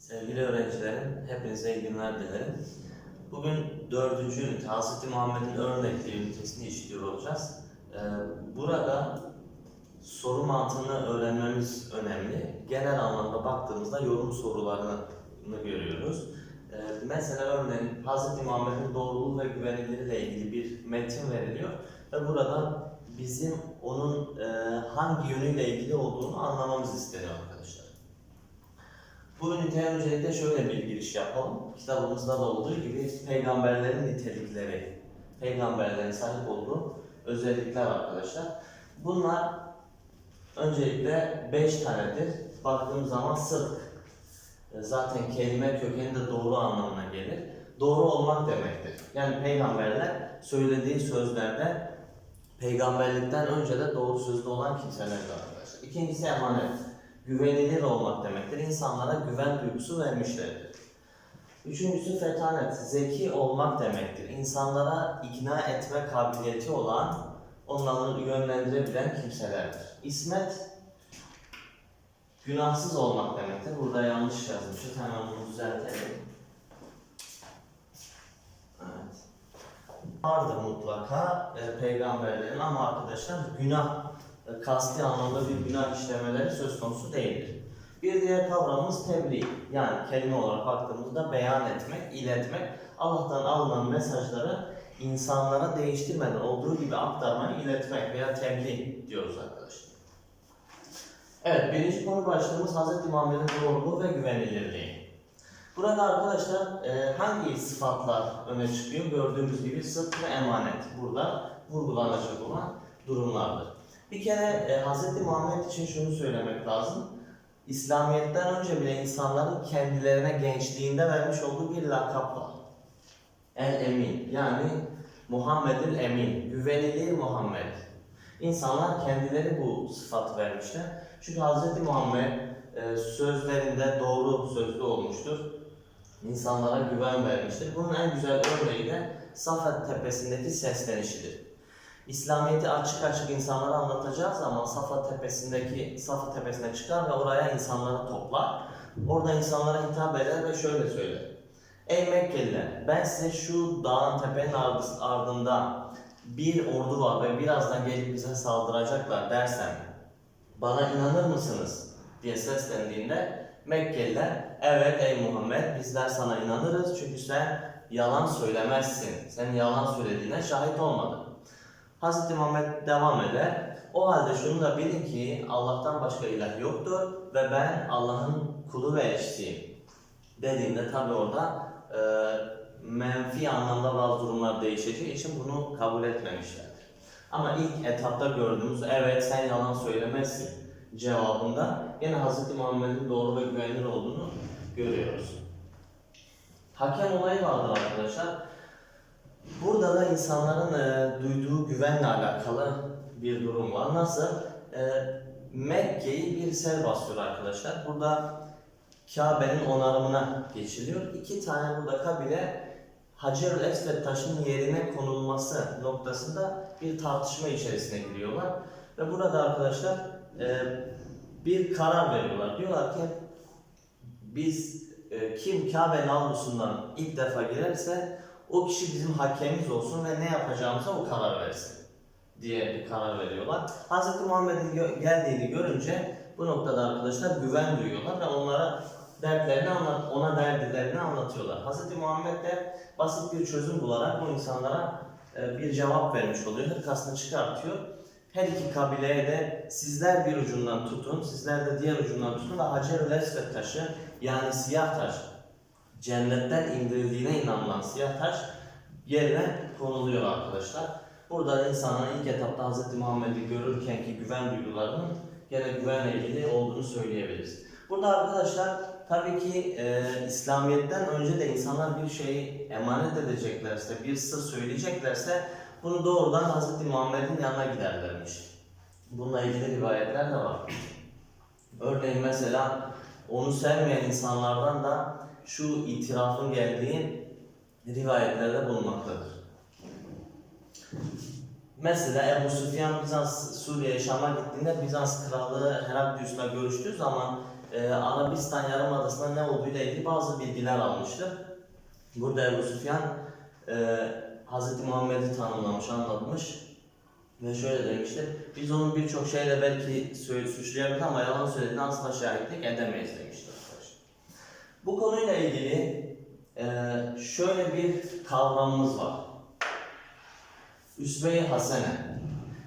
Sevgili öğrencilerim, hepinize iyi günler dilerim. Bugün dördüncü ünite, Hz. Muhammed'in örnekliği ünitesini işliyor olacağız. Ee, burada soru mantığını öğrenmemiz önemli. Genel anlamda baktığımızda yorum sorularını görüyoruz. Ee, mesela örneğin Hz. Muhammed'in doğruluğu ve güvenilirliğiyle ilgili bir metin veriliyor ve burada bizim onun e, hangi yönüyle ilgili olduğunu anlamamız isteniyor arkadaşlar. Bu üniteye öncelikle şöyle bir giriş yapalım. Kitabımızda da olduğu gibi peygamberlerin nitelikleri, peygamberlerin sahip olduğu özellikler arkadaşlar. Bunlar öncelikle beş tanedir. Baktığımız zaman sıdk, e, zaten kelime kökeninde doğru anlamına gelir. Doğru olmak demektir. Yani peygamberler söylediği sözlerde peygamberlikten önce de doğru sözlü olan kimselerdir arkadaşlar. İkincisi emanet güvenilir olmak demektir. İnsanlara güven duygusu vermişlerdir. Üçüncüsü fetanet, zeki olmak demektir. İnsanlara ikna etme kabiliyeti olan, onları yönlendirebilen kimselerdir. İsmet, günahsız olmak demektir. Burada yanlış yazmışız, hemen bunu düzeltelim. Evet. Vardır mutlaka e, peygamberlerin ama arkadaşlar günah kasti anlamda bir günah işlemeleri söz konusu değildir. Bir diğer kavramımız tebliğ. Yani kelime olarak baktığımızda beyan etmek, iletmek, Allah'tan alınan mesajları insanlara değiştirmeden olduğu gibi aktarmayı iletmek veya tebliğ diyoruz arkadaşlar. Evet, birinci konu başlığımız Hz. Muhammed'in doğruluğu ve güvenilirliği. Burada arkadaşlar e, hangi sıfatlar öne çıkıyor? Gördüğümüz gibi sıdk ve emanet burada vurgulanacak olan durumlardır. Bir kere e, Hz. Muhammed için şunu söylemek lazım. İslamiyet'ten önce bile insanların kendilerine gençliğinde vermiş olduğu bir lakap var. El Emin yani Muhammed'ül Emin, güvenilir Muhammed. İnsanlar kendileri bu sıfatı vermişler. Çünkü Hz. Muhammed e, sözlerinde doğru sözlü olmuştur. İnsanlara güven vermiştir. Bunun en güzel örneği de Safet Tepesi'ndeki seslenişidir. İslamiyet'i açık açık insanlara anlatacağı zaman Safa Tepesi'ndeki Safa Tepesi'ne çıkar ve oraya insanları toplar. Orada insanlara hitap eder ve şöyle söyler. Ey Mekkeliler ben size şu dağın tepenin ardı- ardında bir ordu var ve birazdan gelip bize saldıracaklar dersem bana inanır mısınız diye seslendiğinde Mekkeliler evet ey Muhammed bizler sana inanırız çünkü sen yalan söylemezsin. Sen yalan söylediğine şahit olmadın. Hz. Muhammed devam eder. O halde şunu da bilin ki Allah'tan başka ilah yoktur ve ben Allah'ın kulu ve elçisiyim. Dediğinde tabi orada e, menfi anlamda bazı durumlar değişeceği için bunu kabul etmemişlerdir. Ama ilk etapta gördüğümüz evet sen yalan söylemezsin cevabında yine Hz. Muhammed'in doğru ve güvenilir olduğunu görüyoruz. Hakem olayı vardır arkadaşlar. Burada da insanların e, duyduğu güvenle alakalı bir durum var. Nasıl? E, Mekke'yi bir sel basıyor arkadaşlar. Burada Kabe'nin onarımına geçiliyor. İki tane burada kabile Hacer-ül Esved taşının yerine konulması noktasında bir tartışma içerisine giriyorlar. Ve burada arkadaşlar e, bir karar veriyorlar. Diyorlar ki biz e, kim Kabe'nin avlusundan ilk defa girerse o kişi bizim hakemimiz olsun ve ne yapacağımıza o karar versin diye bir karar veriyorlar. Hz. Muhammed'in geldiğini görünce bu noktada arkadaşlar güven duyuyorlar ve onlara dertlerini anlat, ona derdilerini anlatıyorlar. Hz. Muhammed de basit bir çözüm bularak bu insanlara e, bir cevap vermiş oluyor. Hırkasını çıkartıyor. Her iki kabileye de sizler bir ucundan tutun, sizler de diğer ucundan tutun ve Hacer-ül Esved taşı yani siyah taş cennetten indirildiğine inanılan siyah taş yerine konuluyor arkadaşlar. Burada insanların ilk etapta Hz. Muhammed'i görürken ki güven duygularının gene güvenle ilgili olduğunu söyleyebiliriz. Burada arkadaşlar tabii ki e, İslamiyet'ten önce de insanlar bir şeyi emanet edeceklerse, bir sır söyleyeceklerse bunu doğrudan Hz. Muhammed'in yanına giderlermiş. Bununla ilgili rivayetler de var. Örneğin mesela onu sevmeyen insanlardan da şu itirafın geldiği rivayetlerde bulunmaktadır. Mesela Ebu Süfyan Bizans Suriye'ye Şam'a gittiğinde Bizans krallığı Heraklius'la görüştüğü zaman e, Arabistan Yarımadası'nda ne olduğuyla ilgili bazı bilgiler almıştı. Burada Ebu Süfyan e, Hz. Muhammed'i tanımlamış, anlatmış. Ve şöyle demiştir, biz onu birçok şeyle belki suçlayabiliriz ama yalan söylediğine asla şahitlik edemeyiz demiştir. Bu konuyla ilgili e, şöyle bir kavramımız var. Üsve-i Hasene.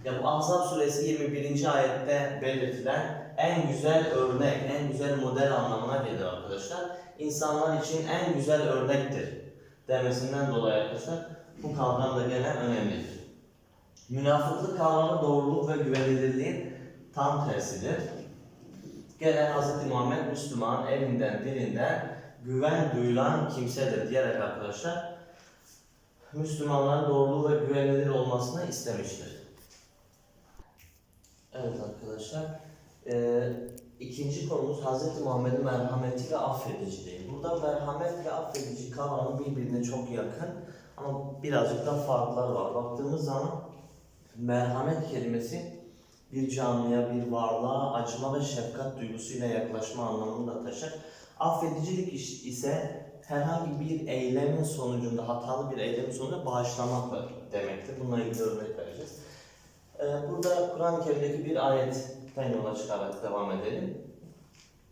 Ya bu Ahzab suresi 21. ayette belirtilen en güzel örnek, en güzel model anlamına gelir arkadaşlar. İnsanlar için en güzel örnektir demesinden dolayı arkadaşlar bu kavram da gene önemlidir. Münafıklık kavramı doğruluk ve güvenilirliğin tam tersidir. Gene Hz. Muhammed Müslüman elinden dilinden güven duyulan kimsedir diyerek arkadaşlar Müslümanların doğruluğu ve güvenilir olmasını istemiştir. Evet arkadaşlar. Ee, ikinci konumuz Hz. Muhammed'in merhameti ve affediciliği. Burada merhamet ve affedici kavramı birbirine çok yakın ama birazcık da farklar var. Baktığımız zaman merhamet kelimesi bir canlıya, bir varlığa acıma ve şefkat duygusuyla yaklaşma anlamını da taşır. Affedicilik ise herhangi bir eylemin sonucunda, hatalı bir eylemin sonucunda bağışlamak demektir. Bununla ilgili örnek vereceğiz. Ee, Burada Kur'an-ı Kerim'deki bir ayetten yola çıkarak devam edelim.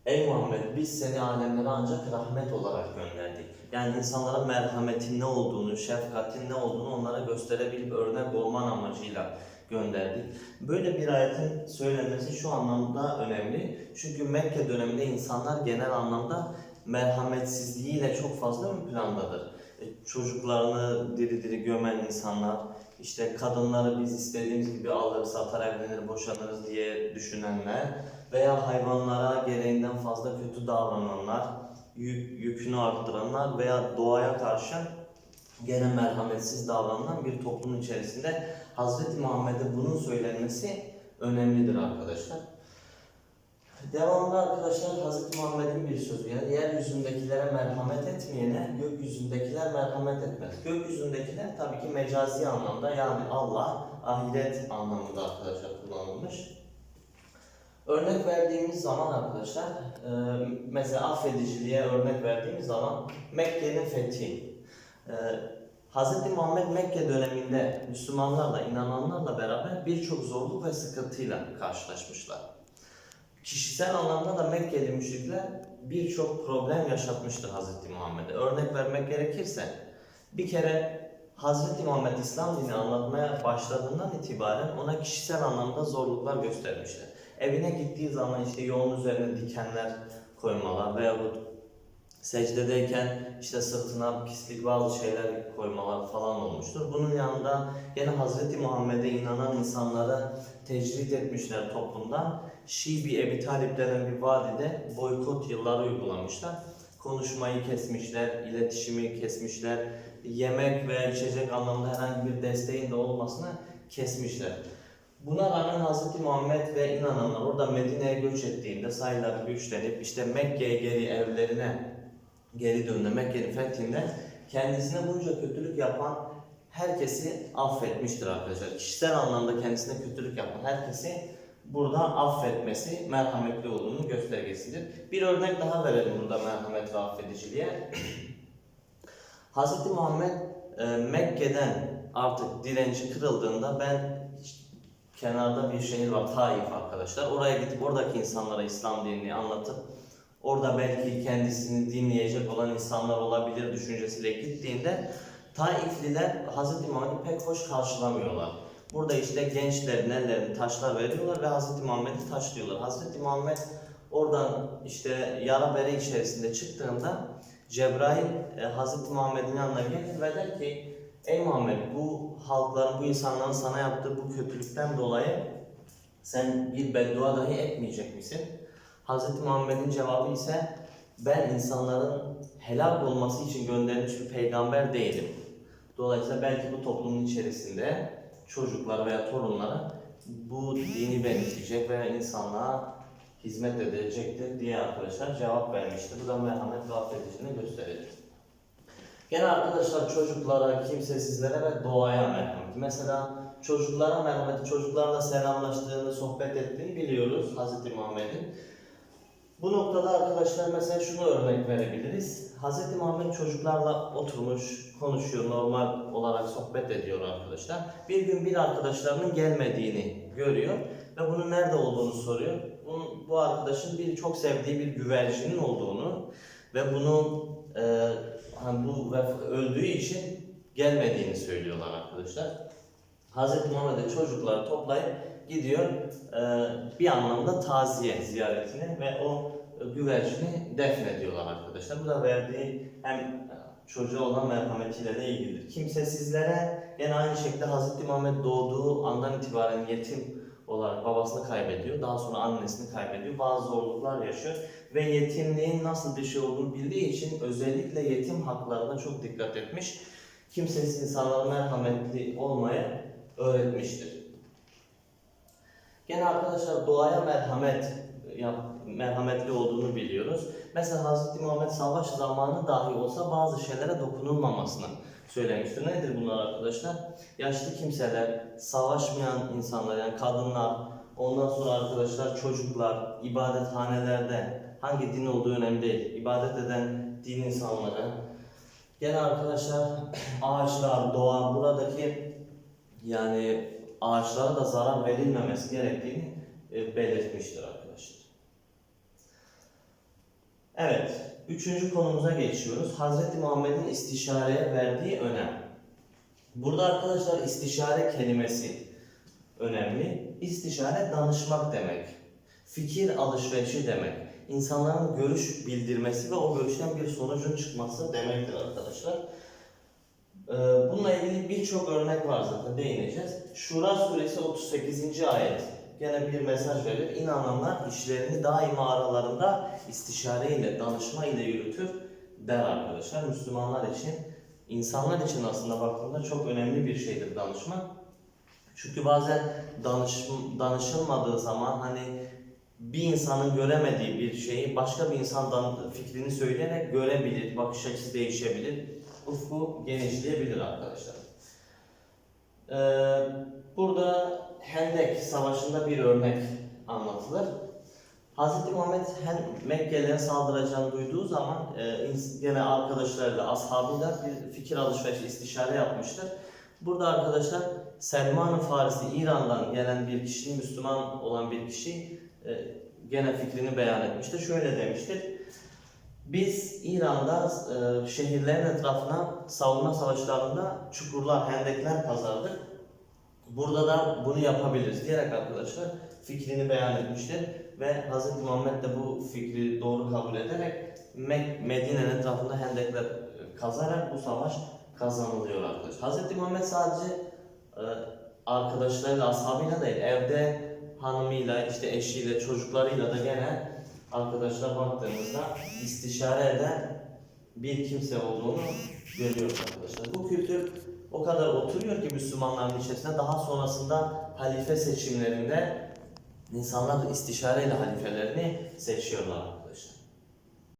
Ey Muhammed biz seni alemlere ancak rahmet olarak gönderdik. Yani insanlara merhametin ne olduğunu, şefkatin ne olduğunu onlara gösterebilip örnek olman amacıyla gönderdik. Böyle bir ayetin söylenmesi şu anlamda önemli. Çünkü Mekke döneminde insanlar genel anlamda merhametsizliğiyle çok fazla ön plandadır. E, Çocuklarını diri diri gömen insanlar, işte kadınları biz istediğimiz gibi alır, satar, evlenir, boşanırız diye düşünenler veya hayvanlara gereğinden fazla kötü davrananlar, yük, yükünü arttıranlar veya doğaya karşı gene merhametsiz davranan bir toplumun içerisinde Hz. Muhammed'e bunun söylenmesi önemlidir arkadaşlar. Devamında arkadaşlar Hz. Muhammed'in bir sözü yani yeryüzündekilere merhamet etmeyene gökyüzündekiler merhamet etmez. Gökyüzündekiler tabii ki mecazi anlamda yani Allah, ahiret anlamında arkadaşlar kullanılmış. Örnek verdiğimiz zaman arkadaşlar, e, mesela affediciliğe örnek verdiğimiz zaman Mekke'nin fethi. E, Hz. Muhammed Mekke döneminde Müslümanlarla, inananlarla beraber birçok zorluk ve sıkıntıyla karşılaşmışlar. Kişisel anlamda da Mekkeli müşrikler birçok problem yaşatmıştır Hz. Muhammed'e. Örnek vermek gerekirse bir kere Hz. Muhammed İslam dini anlatmaya başladığından itibaren ona kişisel anlamda zorluklar göstermişler. Evine gittiği zaman işte yolun üzerine dikenler koymalar veyahut secdedeyken işte sırtına pislik bazı şeyler koymalar falan olmuştur. Bunun yanında yine Hz. Muhammed'e inanan insanları tecrit etmişler toplumdan. Şibi Ebi Talip denen bir vadide boykot yılları uygulamışlar. Konuşmayı kesmişler, iletişimi kesmişler, yemek veya içecek anlamında herhangi bir desteğin de olmasını kesmişler. Buna rağmen Hz. Muhammed ve inananlar orada Medine'ye göç ettiğinde sayıları güçlenip işte Mekke'ye geri evlerine geri döndü. Mekke'nin fethinde kendisine bunca kötülük yapan herkesi affetmiştir arkadaşlar. Kişisel anlamda kendisine kötülük yapan herkesi burada affetmesi merhametli olduğunun göstergesidir. Bir örnek daha verelim burada merhamet ve affediciliğe. Hz. Muhammed e, Mekke'den artık direnci kırıldığında ben kenarda bir şehir var Taif arkadaşlar. Oraya gidip oradaki insanlara İslam dinini anlatıp orada belki kendisini dinleyecek olan insanlar olabilir düşüncesiyle gittiğinde Taifliler Hz. Muhammed'i pek hoş karşılamıyorlar. Burada işte gençlerin ellerine taşlar veriyorlar ve Hz. Muhammed'i taşlıyorlar. Hz. Muhammed oradan işte yara bere içerisinde çıktığında Cebrail e, Hz. Muhammed'in yanına gelir ve der ki Ey Muhammed bu halkların, bu insanların sana yaptığı bu kötülükten dolayı sen bir beddua dahi etmeyecek misin? Hz. Muhammed'in cevabı ise ben insanların helak olması için gönderilmiş bir peygamber değilim. Dolayısıyla belki bu toplumun içerisinde çocuklar veya torunlara bu dini benimseyecek veya insanlığa hizmet edecektir diye arkadaşlar cevap vermiştir. Bu da merhamet ve affediciliğini gösterir. Gene arkadaşlar çocuklara, kimsesizlere ve doğaya merhamet. Mesela çocuklara merhamet, çocuklarla selamlaştığını, sohbet ettiğini biliyoruz Hz. Muhammed'in. Bu noktada arkadaşlar mesela şunu örnek verebiliriz. Hz. Muhammed çocuklarla oturmuş, konuşuyor, normal olarak sohbet ediyor arkadaşlar. Bir gün bir arkadaşlarının gelmediğini görüyor ve bunun nerede olduğunu soruyor. Bunun, bu arkadaşın bir çok sevdiği bir güvercinin olduğunu ve bunun e, hani bu öldüğü için gelmediğini söylüyorlar arkadaşlar. Hz. Muhammed'e çocukları toplayıp gidiyor e, bir anlamda taziye ziyaretine ve o güvercini defnediyorlar arkadaşlar. Bu da verdiği hem e, çocuğa olan merhametiyle de ilgilidir. Kimsesizlere yine aynı şekilde Hz. Muhammed doğduğu andan itibaren yetim olarak babasını kaybediyor. Daha sonra annesini kaybediyor. Bazı zorluklar yaşıyor. Ve yetimliğin nasıl bir şey olduğunu bildiği için özellikle yetim haklarına çok dikkat etmiş. Kimsesiz insanlara merhametli olmaya öğretmiştir. Gene arkadaşlar doğaya merhamet yap, merhametli olduğunu biliyoruz. Mesela Hz. Muhammed savaş zamanı dahi olsa bazı şeylere dokunulmamasını söylemiştir. Nedir bunlar arkadaşlar? Yaşlı kimseler, savaşmayan insanlar yani kadınlar, ondan sonra arkadaşlar çocuklar, ibadethanelerde hangi din olduğu önemli değil. İbadet eden din insanları. Gene arkadaşlar ağaçlar, doğa buradaki yani ağaçlara da zarar verilmemesi gerektiğini e, belirtmiştir arkadaşlar. Evet, üçüncü konumuza geçiyoruz. Hz. Muhammed'in istişareye verdiği önem. Burada arkadaşlar istişare kelimesi önemli. İstişare danışmak demek. Fikir alışverişi demek. İnsanların görüş bildirmesi ve o görüşten bir sonucun çıkması demektir arkadaşlar. Ee, Bununla ilgili birçok örnek var zaten değineceğiz. Şura suresi 38. ayet gene bir mesaj verir. İnananlar işlerini daima aralarında istişare ile, danışma ile yürütür der arkadaşlar. Müslümanlar için, insanlar için aslında baktığında çok önemli bir şeydir danışmak. Çünkü bazen danış, danışılmadığı zaman hani bir insanın göremediği bir şeyi başka bir insandan fikrini söyleyerek görebilir, bakış açısı değişebilir, ufku genişleyebilir arkadaşlar. Ee, burada Hendek Savaşı'nda bir örnek anlatılır. Hz. Muhammed hem Mekkelilerin saldıracağını duyduğu zaman e, gene arkadaşlarıyla, ashabıyla bir fikir alışverişi, istişare yapmıştır. Burada arkadaşlar Selman-ı Farisi İran'dan gelen bir kişi, Müslüman olan bir kişi e, gene fikrini beyan etmiştir. Şöyle demiştir. Biz İran'da e, şehirlerin etrafına savunma savaşlarında çukurlar, hendekler kazardık. Burada da bunu yapabiliriz diyerek arkadaşlar fikrini beyan etmiştir. Ve Hz. Muhammed de bu fikri doğru kabul ederek Medine'nin etrafında hendekler e, kazarak bu savaş kazanılıyor arkadaşlar. Hz. Muhammed sadece e, arkadaşlarıyla, ashabıyla değil, evde hanımıyla, işte eşiyle, çocuklarıyla da gene arkadaşlar baktığımızda istişare eden bir kimse olduğunu görüyoruz arkadaşlar. Bu kültür o kadar oturuyor ki Müslümanların içerisinde daha sonrasında halife seçimlerinde insanlar istişareyle halifelerini seçiyorlar.